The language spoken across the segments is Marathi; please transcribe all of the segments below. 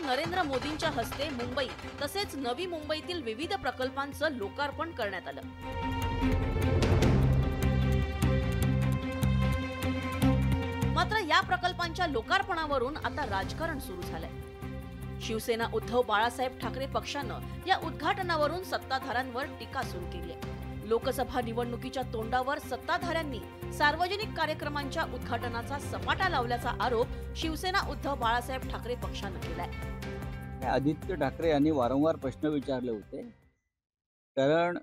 नरेंद्र मोदींच्या हस्ते मुंबई तसेच नवी मुंबईतील विविध प्रकल्पांचं लोकार्पण करण्यात आलं. मात्र या प्रकल्पांच्या लोकार्पणावरून आता राजकारण सुरू झालंय. शिवसेना उद्धव बाळासाहेब ठाकरे पक्षानं या उद्घाटनावरून सत्ताधाऱ्यांवर टीका सुरू केली आहे. लोकसभा निवडणुकीच्या तोंडावर सत्ताधाऱ्यांनी सार्वजनिक कार्यक्रमांच्या उद्घाटनाचा सपाटा लावल्याचा आरोप शिवसेना उद्धव बाळासाहेब ठाकरे पक्षानं केलाय. आदित्य ठाकरे यांनी वारंवार प्रश्न विचारले होते. कारण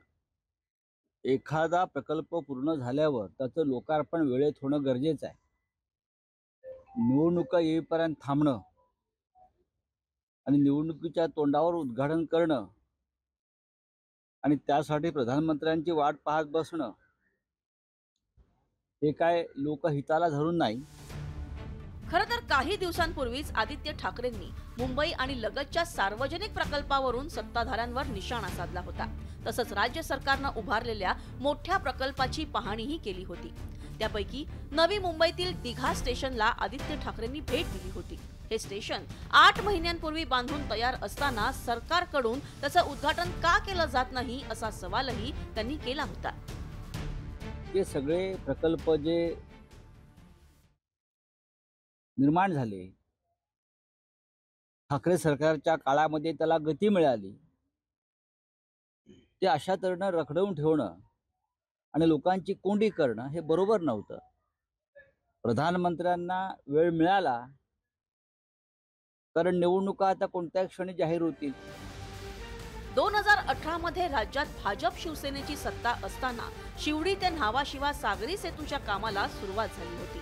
एखादा प्रकल्प पूर्ण झाल्यावर त्याचं लोकार्पण वेळेत होणं गरजेचं आहे. निवडणुका येईपर्यंत थांबणं आणि निवडणुकीच्या तोंडावर उद्घाटन करणं आणि त्यासाठी प्रधानमंत्र्यांची वाट पाहत बसणं हे काय लोकहिताला धरून नाही. खर तर काही दिवसांपूर्वीच आदित्य ठाकरेंनी मुंबई आणि लगतच्या सार्वजनिक प्रकल्पावरून सत्ताधाऱ्यांवर निशाणा साधला होता. तसंच राज्य सरकारनं उभारलेल्या मोठ्या प्रकल्पाची पाहणीही केली होती. त्यापैकी नवी मुंबईतील दिघा स्टेशनला आदित्य ठाकरेंनी भेट दिली होती. हे स्टेशन आठ महिन्यांपूर्वी बांधून तयार असताना सरकारकडून त्याचं उद्घाटन का केलं जात नाही असा सवालही त्यांनी केला होता. ते सगळे प्रकल्प जे निर्माण झाले. ठाकरे सरकारच्या काळामध्ये त्याला गती मिळाली. ते अशा तऱ्हेनं रखडवून ठेवणं आणि लोकांची कोंडी करणं हे बरोबर नव्हतं. प्रधानमंत्र्यांना वेळ मिळाला. कारण निवडणुका आता कोणत्या क्षणी जाहीर होतील. दोन हजार अठरा मध्ये राज्यात भाजप शिवसेनेची सत्ता असताना शिवडी ते न्हावाशिवा सागरी सेतूच्या कामाला सुरुवात झाली होती.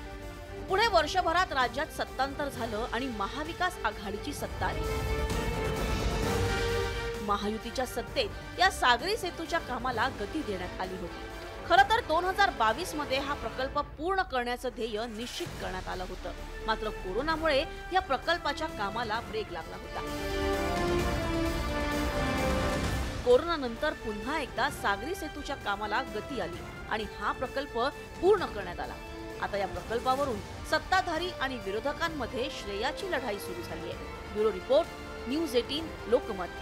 पुढे वर्षभरात राज्यात सत्तांतर झालं आणि महाविकास आघाडीची सत्ता आली. महायुतीच्या सत्तेत या सागरी सेतूच्या कामाला गती देण्यात आली होती. खरं तर दोन हजार बावीसमध्ये हा प्रकल्प पूर्ण करण्याचं ध्येय निश्चित करण्यात आलं होतं. मात्र कोरोनामुळे या प्रकल्पाच्या कामाला ब्रेक लागला होता. कोरोनानंतर पुन्हा एकदा सागरी सेतूच्या कामाला गती आली आणि हा प्रकल्प पूर्ण करण्यात आला. आता या प्रकल्पावरून सत्ताधारी आणि विरोधकांमध्ये श्रेयाची लढाई सुरू झाली आहे. Bureau report news eighteen Lokmat.